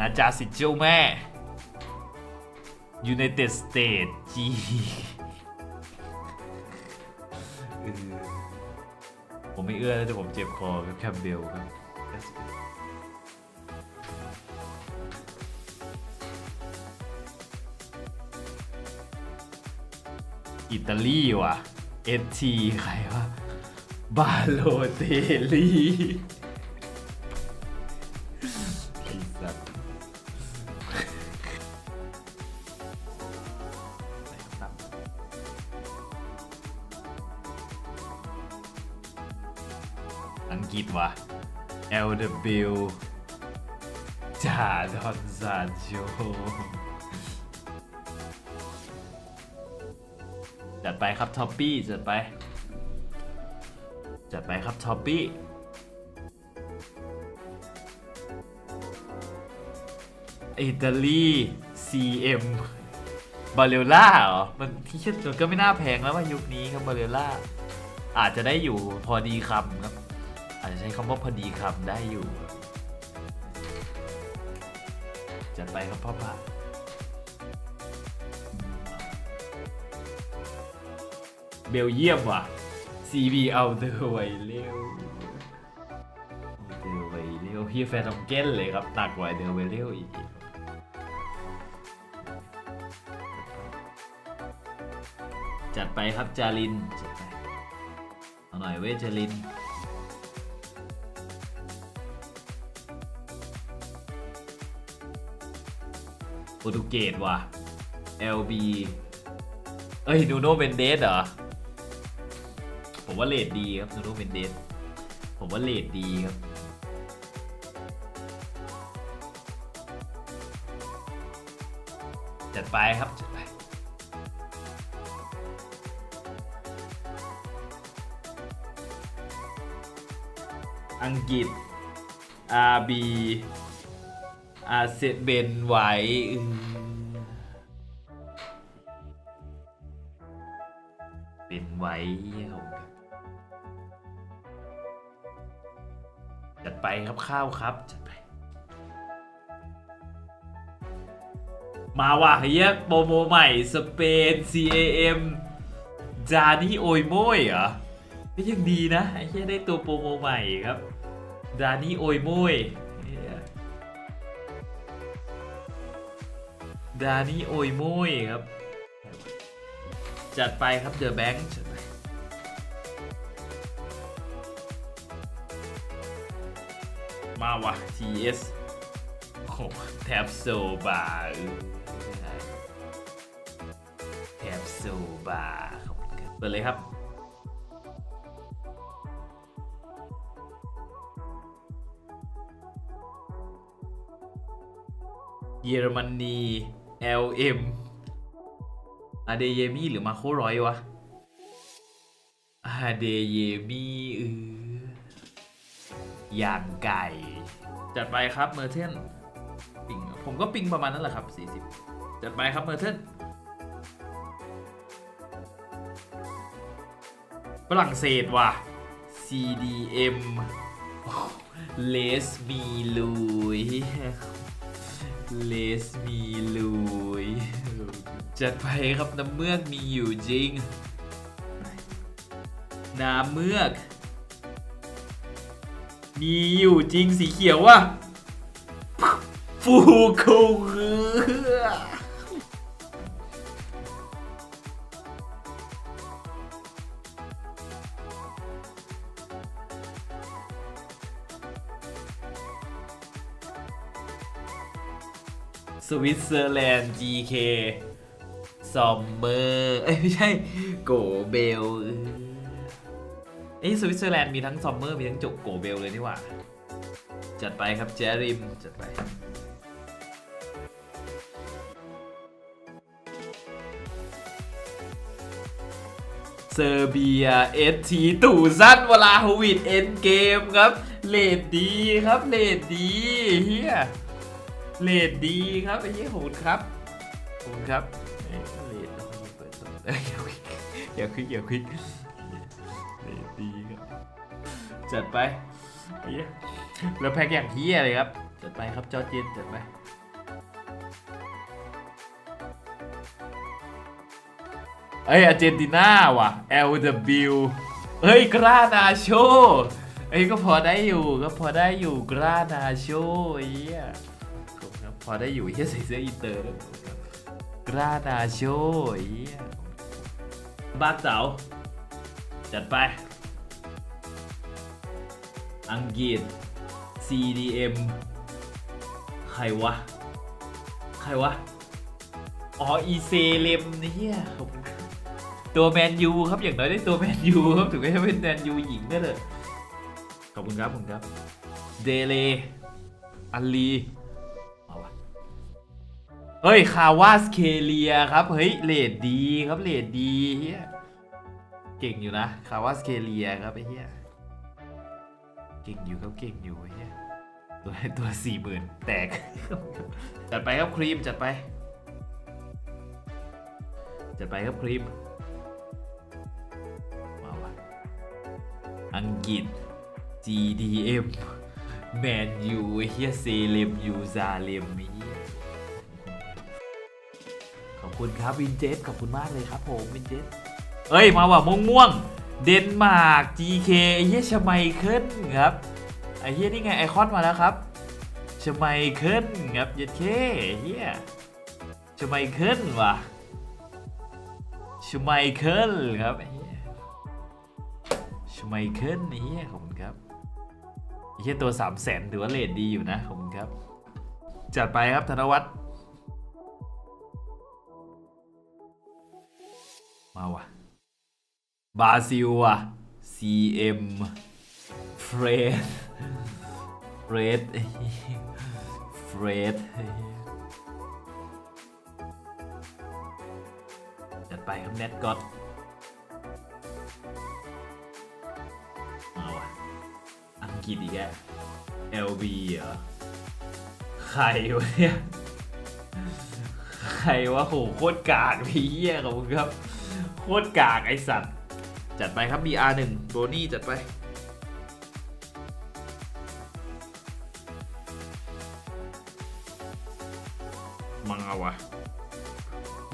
นะจ๊ะสิเจ้าแม่ United States จีเออผมไม่เอื้อแล้วแต่ผมเจ็บคอกับแคมเบลครับ อิตาลีว่ะ ST ใครวะ บาโลเตล อังกฤษวะ LW จาดอนซาโจจัดไปครับท็อปปี้จัดไป จัดไปครับท็อปปี้อิตาลี CM บาเลล่าเหรอ มันที่คิดมันก็ไม่น่าแพงแล้วว่ายุคนี้ครับบาเลล่า อาจจะได้อยู่พอดีคำครับ จจะใช้คำว่าพอดีคำได้อยู่จัดไปครับพ่อป่าเบลเยียมว่ะ CB เอาเดอร์ไวเร็วเดอร์ไวเร็วพี่แฟนทองเก้นเลยครับหนักกว่าเดอร์ไวเร็วอีกจัดไปครับจารินจัดไปเอาหน่อยเว้จาริน โปรตุเกสว่ะ LB เอ้ยนูโนเบนเดสเหรอ ผมว่าเลดดีครับนูโนเบนเดสผมว่าเลดดีครับจัดไปครับจัดไปอังกฤษ RB อาเซเบนไหวอืมเป็นไว้ครับจัดไปครับข้าวครับ จัดไป มาว่ะเฮียโปรโมใหม่ สเปน CAM จานี่โอยโมยเหรอก็ยังดีนะไอ้เฮียได้ตัวโปรโมใหม่ครับ จานี่โอยโมย ดานี่โอยโมยครับ จัดไปครับเดอะแบงค์มาวะ TS โอ้โหแท็บโซบาแท็บโซบาร์ขอบคุณครับเปิดเลยครับเยอรมนี LM อาเดเยมี่หรือมาโครอยวะอาเดเยมี่เอออย่างไก่ จัดไปครับเมอร์เทนปิงผมก็ปิงประมาณนั้นแหละครับ 40 จัดไปครับเมอร์เทนฝรั่งเศสว่ะ CDM เลสมีลุย เลสมีลุยจัดไปครับน้ำเมือกมีอยู่จริง น้ำเมือก มีอยู่จริงสีเขียวว่ะฟูคงเรือ สวิตเซอร์แลนด์ GK ซอมเมอร์ เอ้ยไม่ใช่ โกเบลเอ้ยสวิตเซอร์แลนด์มีทั้งซอมเมอร์มีทั้งจกโกเบลเลยนี่หว่า จัดไปครับเจริม จัดไป เซอร์เบียเอสทีตูซันเวลาฮวิดเอ็นเกมครับ เลดดีครับ เลดดีเฮีย เลดดีครับไอ้เหี้ยขอบคุณครับขอบคุณครับเอ้ยเลดแล้วก็มีเปิดสดเอ้ยอย่าคลิกอย่าคลิกอย่าคลิกเลดดีครับจัดไปไอ้เหี้ยแล้วแพ็กอย่างเฮียเลยครับจัดไปครับจอร์เจนจัดไปเอ้ยอาร์เจนตินาว่ะ LW เฮ้ยกรานาโชเอ้ยก็พอได้อยู่ก็พอได้อยู่กรานาโชไอ้ย พอได้อยู่เฮียใส่เสื้ออินเตอร์ด้วครับกรานาโชเหี้ยบ้านเสาจัดไป อังกฤษ CDM ใครวะ ใครวะ อ๋อ อีเซเลมเนี่ยตัวแมนยูครับ อย่างน้อยได้ตัวแมนยูครับ ถึงแม้จะเป็นแมนยูหญิงก็เลยขอบคุณครับขอบคุณครับ เดเลอัลลี เฮ้ย คาวาสเคเลียครับ เฮ้ยเลดดีครับเลดดีเฮียเก่งอยู่นะ คาวาสเคเลียครับไอ้เฮียเก่งอยู่ครับเก่งอยู่ไอ้เฮียตัวตัวสี่หมื่นแตก จัดไปครับครีมจัดไป จัดไปครับครีมมาวะอังกฤษ GDM แมนยูเฮียเซเลมยูซาเลมมี ขอบคุณครับวินเจสขอบคุณมากเลยครับผมวินเจสเอ้ยมาว่ะม่วงม่วงเดนมาร์ก GK ไอ้เฮียชไมเคิลครับไอ้เฮียนี่ไงไอคอนมาแล้วครับชไมเคิลครับเย็ดเคเฮียชไมเคิลว่ะชไมเคิลครับไอ้เหี้ยชไมเคิลไอ้เหี้ยขอบคุณครับไอ้เหี้ยตัวสามแสนถือว่าเลทดีอยู่นะขอบคุณครับ จัดไปครับธนวัฒน์ มาว่ะบราซิลว่ะ CM เฟรดเฟรดเฟรดจัดไปครับเน็ตก็อตมาว่ะ อังกฤษอีกแก LB เหรอ ใครวะเนี่ย ใครวะโหโคตรกากพี่เหี้ยของมึงครับ คตรกากไอสัตว์ จัดไปครับ BR1 โรนี่จัดไปมาวะ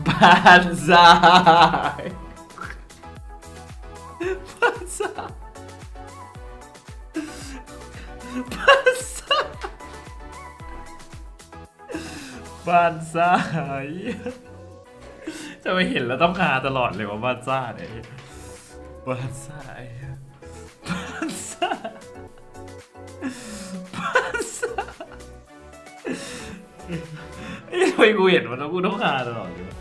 บานทรายบานทรายบานทรายบานทราย จะไม่เห็นแล้วต้องหาตลอดเลยว่าบ้านซ่าเนี่ยบ้านทรายบ้านทราบ้านทรายเอ้ยทำไมกูเห็นมันแล้วกูต้องหาตลอดเลยวะ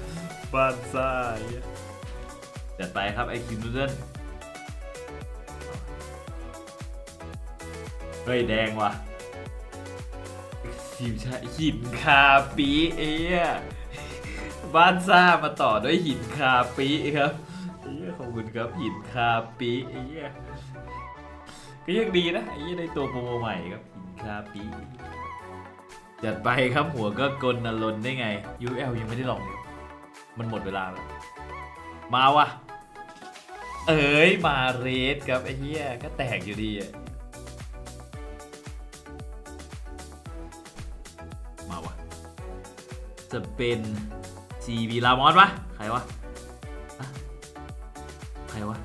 บ้านซ่าไอ้เหี้ยจัดไปครับไอคิมนูเดิลเฮ้ยแดงว่ะทีมชาติหินคาปีเอ้ย บ้านซ่ามาต่อด้วยหินคาปีครับเอ้เยขอบคุณครับหินคาปีเอ้เยก็ยังดีนะไอ้เหี้ยได้ตัวโปรโมใหม่ครับหินคาปีจัดไปครับหัวก็กลนลนได้ไง UL ยังไม่ได้ลองเลยมันหมดเวลาแล้วมาวะเอ้ยมาเรสครับไอ้เหี้ยก็แตกอยู่ดีอะมาวะจะเป็น จีบีลามอสวะใครวะใครวะ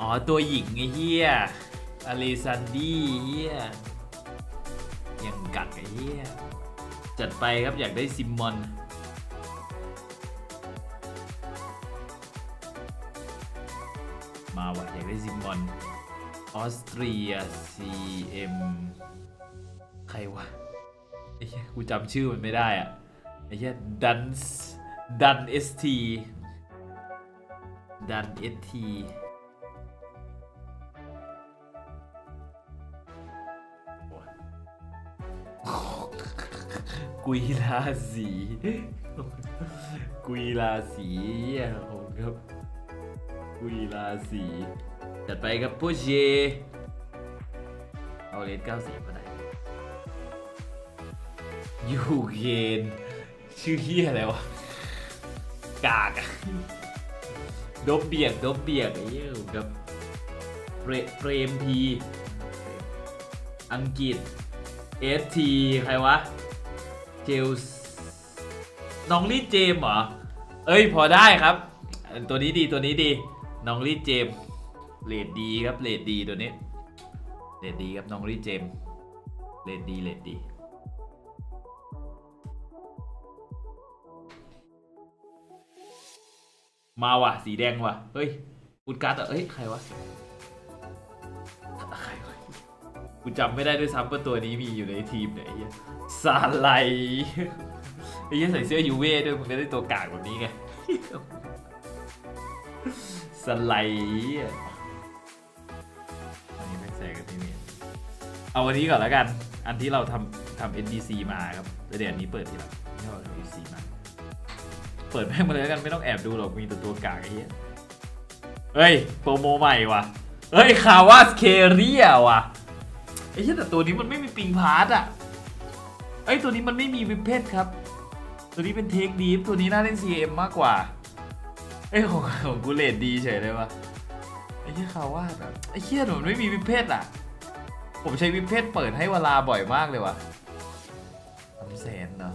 อ๋อ ตัวหญิงไอ้เหี้ยอเลซันดี้เหี้ยยังกักไอ้เหี้ยจัดไปครับอยากได้ซิมมอนมาว่ะอยากได้ซิมบอลออสเตรีย CM ใครวะไอ้เหี้ยกูจำชื่อมันไม่ได้อะไอ้เหี้ยดัน ดัน ST ดัน ST กุยลาสีกุยลาสีอะผมครับกุยราศีจัดไปกับผู้เชเอาเลสเก้าสีมาได้ยูเคนชื่อเฮียอะไรวะ กากอะดบเบียกดบเบียกไอ้เหี้ยกับเฟรเฟรมพีอังกฤษเอสทีใครวะ เจลน้องลีดเจมเหรอ เอ้ยพอได้ครับ ตัวนี้ดีตัวนี้ดี น้องลีดเจมเลดดีครับเลดดีตัวนี้เลดดีครับน้องลีดเจมเลดดีเลดดี มาว่ะ สีแดงว่ะ เฮ้ยอุดการ์ดอะเฮ้ย ใครวะ ใครวะกูจำไม่ได้ด้วยซ้ำว่าตัวนี้มีอยู่ในทีมไหนอ้เหี้ยซาไลไอ้เหี้ใส่เสื้อยูเว่ด้วยมึงจะได้ตัวกากแบบนี้ไงสไลด์อะอันนี้ไม่แซงกันที่นี่เอาวันนี้ก่อนแล้วกัน อันที่เราทำทำ NDC มาครับแล้วเดี๋ยวอันนี้เปิดทีหลังที่เราทำ NDC มา เปิดแม่งมาเลยแล้วกันไม่ต้องแอบดูหรอกมีแต่ตัวกากไอ้เหี้ยเฮ้ยโปรโมใหม่ว่ะเฮ้ยคาวาสเคเรียว่ะไอ้เหี้ยแต่ตัวนี้มันไม่มีปิงพาร์ตอะไอ้ยตัวนี้มันไม่มีวิปเพชครับ ตัวนี้เป็นเทคดีฟตัวนี้น่าเล่น CM มากกว่าเอ้ยของของกูเลดดีเฉยเลยวะไอ้เหี้ยคาวาสอะไอ้เหี้ยหนูมันไม่มีวิปเพชอะ ผมใช้วิปเพชเปิดให้เวลาบ่อยมากเลยวะสามแสนเนาะ